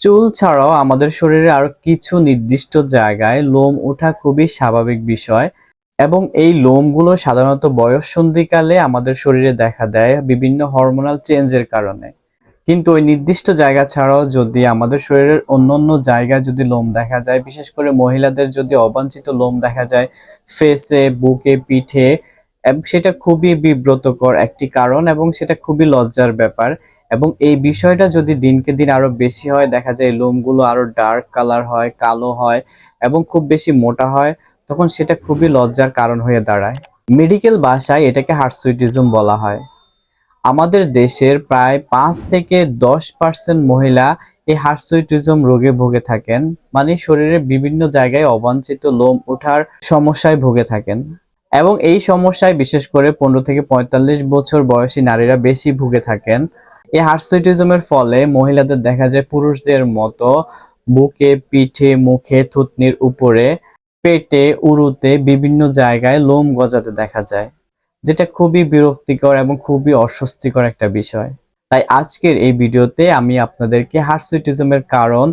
চুল ছাড়াও আমাদের শরীরে আরও কিছু নির্দিষ্ট জায়গায় লোম ওঠা খুবই স্বাভাবিক বিষয়। এবং এই লোমগুলো সাধারণত বয়স সন্ধিকালে আমাদের শরীরে দেখা দেয় বিভিন্ন হরমোনাল চেঞ্জের কারণে। কিন্তু ওই নির্দিষ্ট জায়গা ছাড়াও যদি আমাদের শরীরের অন্য অন্য জায়গায় যদি লোম দেখা যায়, বিশেষ করে মহিলাদের যদি অবাঞ্ছিত লোম দেখা যায় ফেসে বুকে, পিঠে সেটা খুবই বিব্রতকর একটি কারণ এবং সেটা খুবই লজ্জার ব্যাপার। এবং এই বিষয়টা যদি দিনকে দিন আরও বেশি হয়, দেখা যায় লোমগুলো আরও ডার্ক কালার হয়, কালো হয় এবং খুব বেশি মোটা হয়, তখন সেটা খুবই লজ্জার কারণ হয়ে দাঁড়ায়। মেডিকেল ভাষায় এটাকে হার্সুইটিজম বলা হয়। আমাদের দেশের প্রায় পাঁচ থেকে দশ পার্সেন্ট মহিলা এই হার্সুইটিজম রোগে ভুগে থাকেন মানে শরীরের বিভিন্ন জায়গায় অবাঞ্ছিত লোম ওঠার সমস্যায় ভুগে থাকেন। এবং এই সমস্যায় বিশেষ করে পনেরো থেকে পঁয়তাল্লিশ বছর বয়সী নারীরা বেশি ভুগে থাকেন। এই হার্সুইটিজমের ফলে মহিলাদের দেখা যায় পুরুষদের মতো বুকে, পিঠে, মুখে, থুতনির উপরে, পেটে, উরুতে বিভিন্ন জায়গায় লোম গজাতে দেখা যায়, যেটা খুবই বিরক্তিকর এবং খুবই অস্বস্তিকর একটা বিষয়। তাই আজকের এই ভিডিওতে আমি আপনাদেরকে হার্সুইটিজমের কারণ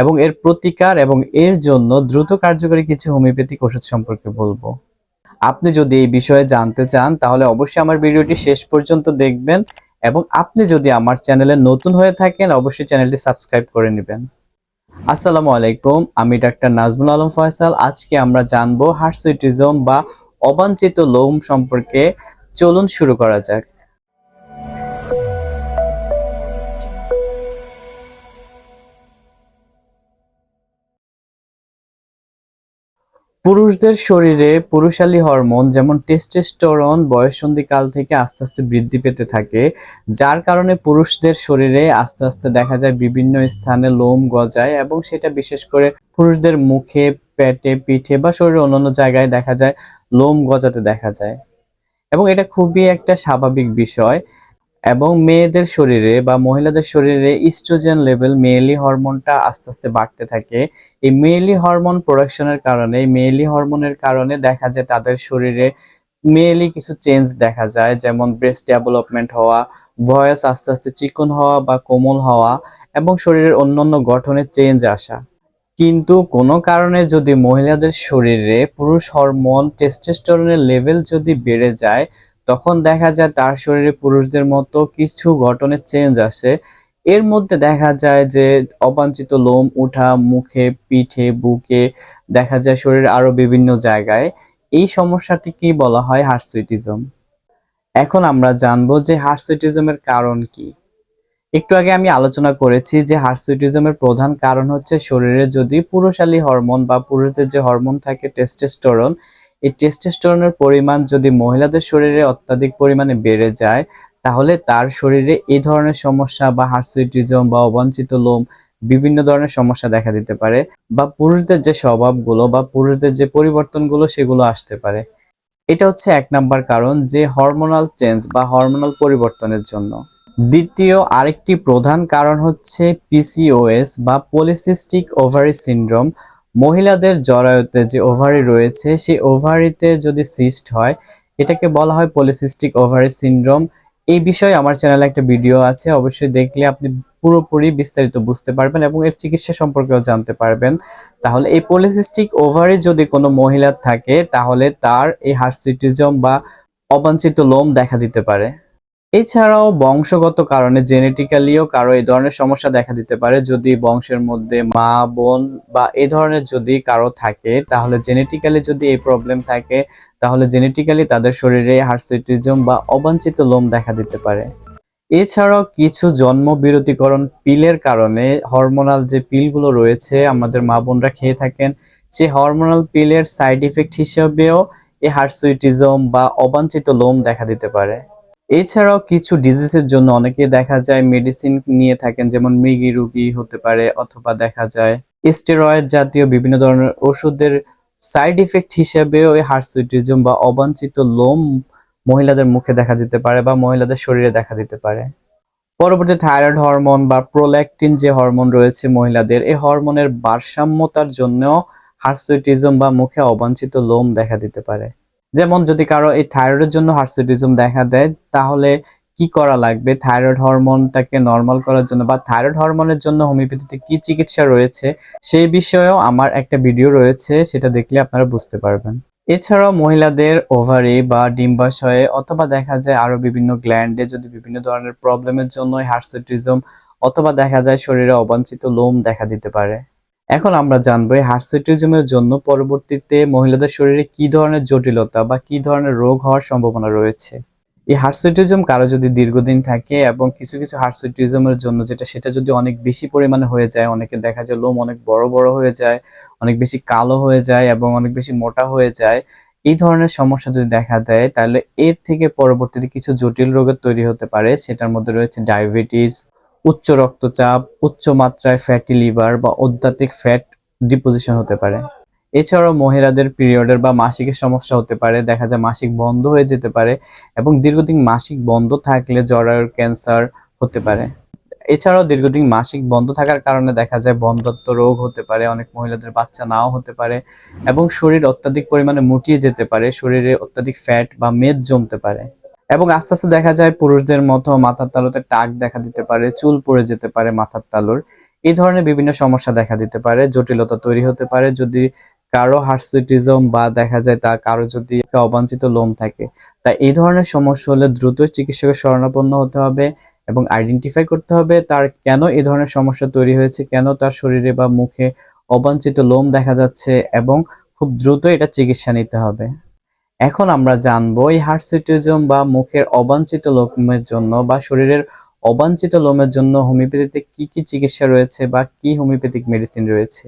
এবং এর প্রতিকার এবং এর জন্য দ্রুত কার্যকরী কিছু হোমিওপ্যাথিক ওষুধ সম্পর্কে বলব। আপনি যদি এই বিষয়ে জানতে চান, তাহলে অবশ্যই আমার ভিডিওটি শেষ পর্যন্ত দেখবেন। এবং আপনি যদি আমার চ্যানেলে নতুন হয়ে থাকেন, অবশ্যই চ্যানেলটি সাবস্ক্রাইব করে নেবেন। আসসালামু আলাইকুম, আমি ডাক্তার নাজমুল আলম ফয়সাল। আজকে আমরা জানব হার্সুইটিজম বা অবাঞ্ছিত লোম সম্পর্কে। চলুন শুরু করা যাক। পুরুষদের শরীরে পুরুষালী হরমোন, যেমন টেস্টোস্টেরন বয়ঃসন্ধিকাল থেকে আস্তে আস্তে বৃদ্ধি পেতে থাকে, যার কারণে পুরুষদের শরীরে আস্তে আস্তে দেখা যায় বিভিন্ন স্থানে লোম গজায় এবং সেটা বিশেষ করে পুরুষদের মুখে, পেটে, পিঠে বা শরীরের অন্যান্য জায়গায় দেখা যায় লোম গজাতে দেখা যায়। এবং এটা খুবই একটা স্বাভাবিক বিষয়। এবং মেয়েদের শরীরে বা মহিলাদের শরীরে ইস্ট্রোজেন লেভেল মেয়েলি হরমোনটা আস্তে আস্তে বাড়তে থাকে। এই মেয়েলি হরমোন প্রোডাকশনের কারণে মেয়েলি হরমোনের কারণে দেখা যায় তাদের শরীরে মেয়েলি কিছু চেঞ্জ দেখা যায়, যেমন ব্রেস্ট ডেভেলপমেন্ট হওয়া ভয়েস আস্তে আস্তে চিকন হওয়া বা কোমল হওয়া এবং শরীরের অন্যান্য গঠনে চেঞ্জ আসা। কিন্তু কোনো কারণে যদি মহিলাদের শরীরে পুরুষ হরমোন টেস্টোস্টেরনের লেভেল যদি বেড়ে যায় তখন দেখা যায় তার শরীরে পুরুষদের মতো কিছু গঠনে চেঞ্জ আসে। এর মধ্যে দেখা যায় যে অবাঞ্ছিত লোম উঠা, মুখে, পিঠে, বুকে, দেখা যায় শরীরের আরও বিভিন্ন জায়গায়। এই সমস্যাটি কি বলা হয়? হার্সুইটিজম এখন আমরা জানব যে হার্সুইটিজমের কারণ কি। একটু আগে আমি আলোচনা করেছি যে হার্সুইটিজমের প্রধান কারণ হচ্ছে শরীরে যদি পুরুষালী হরমোন বা পুরুষদের যে হরমোন থাকে টেস্টোস্টেরন এই টেস্টোস্টেরনের পরিমাণ যদি মহিলাদের শরীরে অত্যাধিক পরিমাণে বেড়ে যায়, তাহলে তার শরীরে এই ধরনের সমস্যা বা হার্সুইটিজম বা অবাঞ্ছিত লোম বিভিন্ন ধরনের সমস্যা দেখা দিতে পারে বা পুরুষদের যে স্বভাবগুলো বা পুরুষদের যে পরিবর্তনগুলো সেগুলো আসতে পারে। এটা হচ্ছে এক নাম্বার কারণ যে হরমোনাল চেঞ্জ বা হরমোনাল পরিবর্তনের জন্য। দ্বিতীয়, আরেকটি প্রধান কারণ হচ্ছে পিসিওএস বা পলিসিস্টিক ওভারি সিনড্রোম মহিলাদের জরায়ুতে যে ওভারি রয়েছে, সেই ওভারিতে যদি সিস্ট হয়, এটাকে বলা হয় পলিসিস্টিক ওভারি সিনড্রোম এই বিষয়ে আমার চ্যানেলে একটা ভিডিও আছে, অবশ্যই দেখলে আপনি পুরোপুরি বিস্তারিত বুঝতে পারবেন এবং এর চিকিৎসা সম্পর্কেও জানতে পারবেন। তাহলে এই পলিসিস্টিক ওভারি যদি কোনো মহিলার থাকে, তাহলে তার এই হার্সিটিজম বা অবাঞ্ছিত লোম দেখা দিতে পারে। এছাড়াও বংশগত কারণে জেনেটিক্যালিও কারও এই ধরনের সমস্যা দেখা দিতে পারে। যদি বংশের মধ্যে মা, বোন বা এই ধরনের যদি কারও থাকে, তাহলে জেনেটিক্যালি যদি এই প্রবলেম থাকে, তাহলে জেনেটিক্যালি তাদের শরীরে হার্সিটিজম বা অবাঞ্ছিত লোম দেখা দিতে পারে। এছাড়াও কিছু জন্ম বিরতিকরণ পিলের কারণে হরমোনাল যে পিলগুলো রয়েছে, আমাদের মা বোনরা খেয়ে থাকেন সেই হরমোনাল পিলের সাইড ইফেক্ট হিসেবেও এই হার্সুইটিজম বা অবাঞ্ছিত লোম দেখা দিতে পারে। এছাড়াও কিছু ডিজিজের জন্য অনেকে দেখা যায় মেডিসিন নিয়ে থাকেন, যেমন মৃগি রোগী হতে পারে অথবা দেখা যায় স্টেরয়েড জাতীয় বিভিন্ন ধরনের ওষুধের সাইড ইফেক্ট হিসেবেও এই হার্সুইটিজম বা অবাঞ্ছিত লোম মহিলাদের মুখে দেখা দিতে পারে বা মহিলাদের শরীরে দেখা দিতে পারে। পরবর্তী থাইরয়েড হরমোন বা প্রোল্যাকটিন যে হরমোন রয়েছে মহিলাদের, এই হরমোনের ভারসাম্যতার জন্য হার্সুইটিজম বা মুখে অবাঞ্ছিত লোম দেখা দিতে পারে। যেমন যদি কারও এই থাইরয়েডের জন্য হার্সুইটিজম দেখা দেয়, তাহলে কি করা লাগবে? থাইরয়েড হরমোনটাকে নর্মাল করার জন্য বা থাইরয়েড হরমোনের জন্য হোমিওপ্যাথিতে কি চিকিৎসা রয়েছে, সেই বিষয়েও আমার একটা ভিডিও রয়েছে, সেটা দেখলে আপনারা বুঝতে পারবেন। এছাড়াও মহিলাদের ওভারি বা ডিম্বাশয়ে অথবা দেখা যায় আরও বিভিন্ন গ্ল্যান্ডে যদি বিভিন্ন ধরনের প্রবলেমের জন্য হার্সিটিজম অথবা দেখা যায় শরীরে অবাঞ্ছিত লোম দেখা দিতে পারে। এখন আমরা জানব এই হার্সিটিজমের জন্য পরবর্তীতে মহিলাদের শরীরে কি ধরনের জটিলতা বা কি ধরনের রোগ হওয়ার সম্ভাবনা রয়েছে? এই হার্সিটিজম কারও যদি দীর্ঘদিন থাকে এবং কিছু কিছু হার্সিটিজমের জন্য যেটা সেটা যদি অনেক বেশি পরিমাণে হয়ে যায়, অনেকে দেখা যায় লোম অনেক বড় বড় হয়ে যায়, অনেক বেশি কালো হয়ে যায় এবং অনেক বেশি মোটা হয়ে যায়, এই ধরনের সমস্যা যদি দেখা দেয়, তাহলে এর থেকে পরবর্তীতে কিছু জটিল রোগের তৈরি হতে পারে। সেটার মধ্যে রয়েছে ডায়াবেটিস উচ্চ রক্তচাপ, উচ্চ মাত্রায় ফ্যাটি লিভার বা অত্যাধিক ফ্যাট ডিপোজিশন হতে পারে। এছাড়াও মহিলাদের পিরিয়ডের বা মাসিকের সমস্যা হতে পারে, দেখা যায় মাসিক বন্ধ হয়ে যেতে পারে এবং দীর্ঘদিন মাসিক বন্ধ থাকলে জরায়ুর ক্যান্সার হতে পারে। এছাড়াও দীর্ঘদিন মাসিক বন্ধ থাকার কারণে দেখা যায় বন্ধত্ব রোগ হতে পারে, অনেক মহিলাদের বাচ্চা নাও হতে পারে এবং শরীর অত্যাধিক পরিমাণে মুটিয়ে যেতে পারে, শরীরে অত্যাধিক ফ্যাট বা মেদ জমতে পারে। এবং আস্তে আস্তে দেখা যায় পুরুষদের মতো মাথার তালুতে টাক দেখা দিতে পারে, চুল পড়ে যেতে পারে মাথার তালুর। এই ধরনের বিভিন্ন সমস্যা দেখা দিতে পারে, জটিলতা তৈরি হতে পারে যদি কারও হার্সিটিজম বা দেখা যায় তা কারও যদি অবাঞ্ছিত লোম থাকে। তা এই ধরনের সমস্যা হলে দ্রুত চিকিৎসকের শরণাপন্ন হতে হবে এবং আইডেন্টিফাই করতে হবে তার কেন এই ধরনের সমস্যা তৈরি হয়েছে, কেন তার শরীরে বা মুখে অবাঞ্ছিত লোম দেখা যাচ্ছে এবং খুব দ্রুত এটা চিকিৎসা নিতে হবে। এখন আমরা জানব এই হার্সিটিজম বা মুখের অবাঞ্ছিত লোমের জন্য বা শরীরের অবাঞ্ছিত লোমের জন্য হোমিওপ্যাথিতে কি কি চিকিৎসা রয়েছে বা কি হোমিওপ্যাথিক মেডিসিন রয়েছে?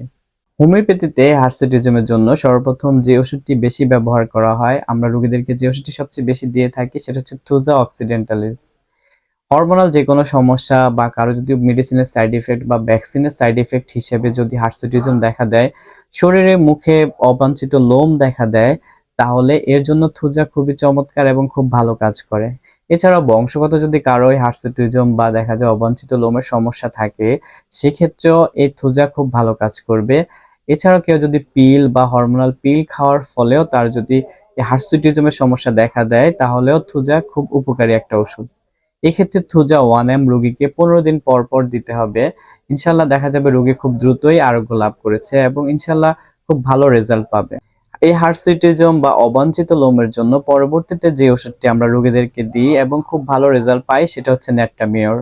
হোমিওপ্যাথিতে হার্সিটিজমের জন্য সর্বপ্রথম যে ওষুধটি বেশি ব্যবহার করা হয়, আমরা রোগীদেরকে যে ওষুধটি সবচেয়ে বেশি দিয়ে থাকি সেটা হচ্ছে থুজা অক্সিডেন্টালিস। হরমোনাল যে কোনো সমস্যা বা কারও যদি মেডিসিনের সাইড ইফেক্ট বা ভ্যাকসিনের সাইড ইফেক্ট হিসেবে যদি হার্সিটিজম দেখা দেয়, শরীরে মুখে অবাঞ্ছিত লোম দেখা দেয় তাহলে এর জন্য থুজা খুবই চমৎকার এবং খুব ভালো কাজ করে। এছাড়াও বংশগত যদি কারও হার্সিটিজম বা দেখা যায় অবাঞ্ছিত লোমের সমস্যা থাকে, সেক্ষেত্রেও এই থুজা খুব ভালো কাজ করবে। এছাড়াও কেউ যদি পিল বা হরমোনাল পিল খাওয়ার ফলেও তার যদি হার্সিটিজমের সমস্যা দেখা দেয়, তাহলেও থুজা খুব উপকারী একটা ওষুধ। এক্ষেত্রে থুজা ওয়ান এম রোগীকে পনেরো দিন পর পর দিতে হবে। ইনশাল্লাহ দেখা যাবে রোগী খুব দ্রুতই আরোগ্য লাভ করেছে এবং ইনশাল্লাহ খুব ভালো রেজাল্ট পাবে। এই হার্সিটিজম বা অবাঞ্ছিত লোমের জন্য পরবর্তীতে যে ওষুধটি আমরা রোগীদেরকে দিই এবং খুব ভালো রেজাল্ট পাই সেটা হচ্ছে ন্যাট্টামিওর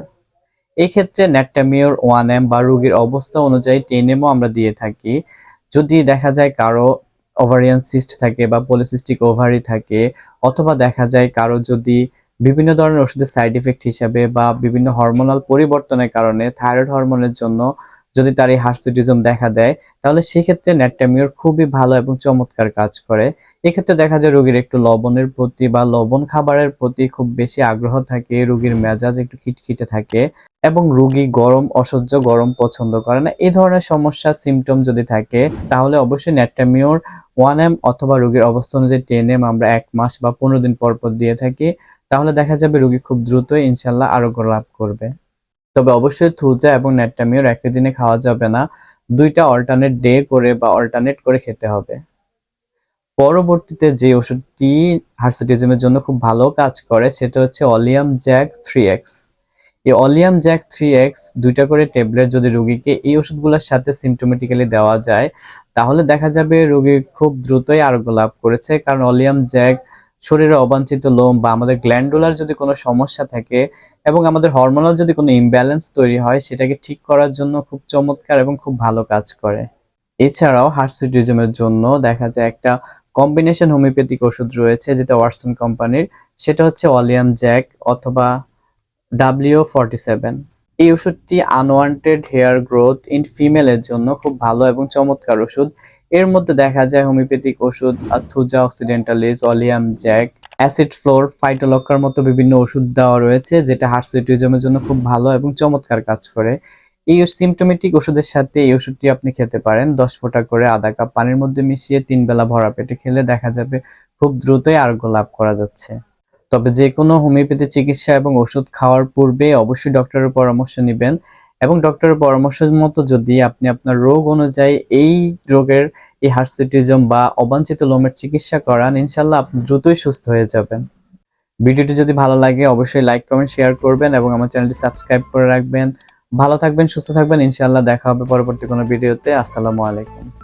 এই ক্ষেত্রে ন্যাট্টামিওর ওয়ান এম বা রোগীর অবস্থা অনুযায়ী টেন এমও আমরা দিয়ে থাকি। যদি দেখা যায় কারও ওভারিয়ান সিস্ট থাকে বা পলিসিস্টিক ওভারি থাকে অথবা দেখা যায় কারও যদি বিভিন্ন ধরনের ওষুধের সাইড ইফেক্ট হিসাবে বা বিভিন্ন হরমোনাল পরিবর্তনের কারণে থাইরয়েড হরমোনের জন্য যদি তার এই হার্সিটিজম দেখা দেয়, তাহলে সেক্ষেত্রে ন্যাট্টামিওর খুবই ভালো এবং চমৎকার কাজ করে। এক্ষেত্রে দেখা যায় রোগীর একটু লবণের প্রতি বা লবণ খাবারের প্রতি খুব বেশি আগ্রহ থাকে, রোগীর মেজাজ একটু খিটখিটে থাকে এবং রোগী গরম, অসহ্য গরম পছন্দ করে না। এই ধরনের সমস্যা সিমটম যদি থাকে, তাহলে অবশ্যই ন্যাট্টামিওর ওয়ান এম অথবা রোগীর অবস্থা অনুযায়ী টেন এম আমরা এক মাস বা পনেরো দিন পর পর দিয়ে থাকি, তাহলে দেখা যাবে রোগী খুব দ্রুত ইনশাল্লাহ আরোগ্য লাভ করবে। তবে অবশ্যই থুজা এবং ন্যাট্টামিওর একই দিনে খাওয়া যাবে না। দুইটা অল্টারনেট ডে করে বা অল্টারনেট করে খেতে হবে। পরবর্তীতে যে ওষুধটি হার্সিটিজমের জন্য খুব ভালো কাজ করে, সেটা হচ্ছে অলিয়াম জ্যাক থ্রি এক্স। এই অলিয়াম জ্যাক থ্রি এক্স দুইটা করে ট্যাবলেট যদি রোগীকে এই ওষুধগুলোর সাথে সিমটোমেটিক্যালি দেওয়া যায়, তাহলে দেখা যাবে রোগী খুব দ্রুতই আরোগ্য লাভ করেছে। কারণ অলিয়াম জ্যাক শরীরে অবাঞ্ছিত লোম বা আমাদের গ্ল্যান্ডুলার যদি কোনো সমস্যা থাকে এবং আমাদের হরমোনাল যদি কোনো ইমব্যালেন্স তৈরি হয়, সেটাকে ঠিক করার জন্য খুব চমৎকার এবং খুব ভালো কাজ করে। এছাড়াও হার্সিটিজমের জন্য দেখা যায় একটা কম্বিনেশন হোমিওপ্যাথিক ওষুধ রয়েছে যেটা ওয়াটসন কোম্পানির, সেটা হচ্ছে অলিয়াম জ্যাক অথবা ডাব্লিউ ফর্টি সেভেন এই ওষুধটি আনওয়ান্টেড হেয়ার গ্রোথ ইন ফিমেলের জন্য খুব ভালো এবং চমৎকার ওষুধ। এর মধ্যে দেখা যায় হোমিওপ্যাথিক ওষুধ থুজা অক্সিডেন্টালিস, অলিয়াম, জ্যাক, অ্যাসিড ফ্লোর ফাইটোলকার মতো বিভিন্ন ওষুধ দেওয়া রয়েছে, যেটা হার্সিটিজমের জন্য খুব ভালো এবং চমৎকার কাজ করে। এই সিমটোমেটিক ওষুধের সাথে এই ওষুধটি আপনি খেতে পারেন। দশ ফোঁটা করে আধা কাপ পানির মধ্যে মিশিয়ে তিন বেলা ভরা পেটে খেলে দেখা যাবে খুব দ্রুতই আরোগ্য লাভ করা যাচ্ছে। তবে যে কোনো হোমিওপ্যাথি চিকিৎসা এবং ওষুধ খাওয়ার পূর্বে অবশ্যই ডক্টরের পরামর্শ নেবেন। এবং ডক্টরের পরামর্শ মতো যদি আপনি আপনার রোগ অনুযায়ী এই রোগের এই হার্সিটিজম বা অবাঞ্ছিত লোমের চিকিৎসা করান ইনশাল্লাহ আপনি দ্রুতই সুস্থ হয়ে যাবেন। ভিডিওটি যদি ভালো লাগে, অবশ্যই লাইক কমেন্ট শেয়ার করবেন এবং আমার চ্যানেলটি সাবস্ক্রাইব করে রাখবেন। ভালো থাকবেন, সুস্থ থাকবেন ইনশাল্লাহ দেখা হবে পরবর্তী কোনো ভিডিওতে। আসসালামু আলাইকুম।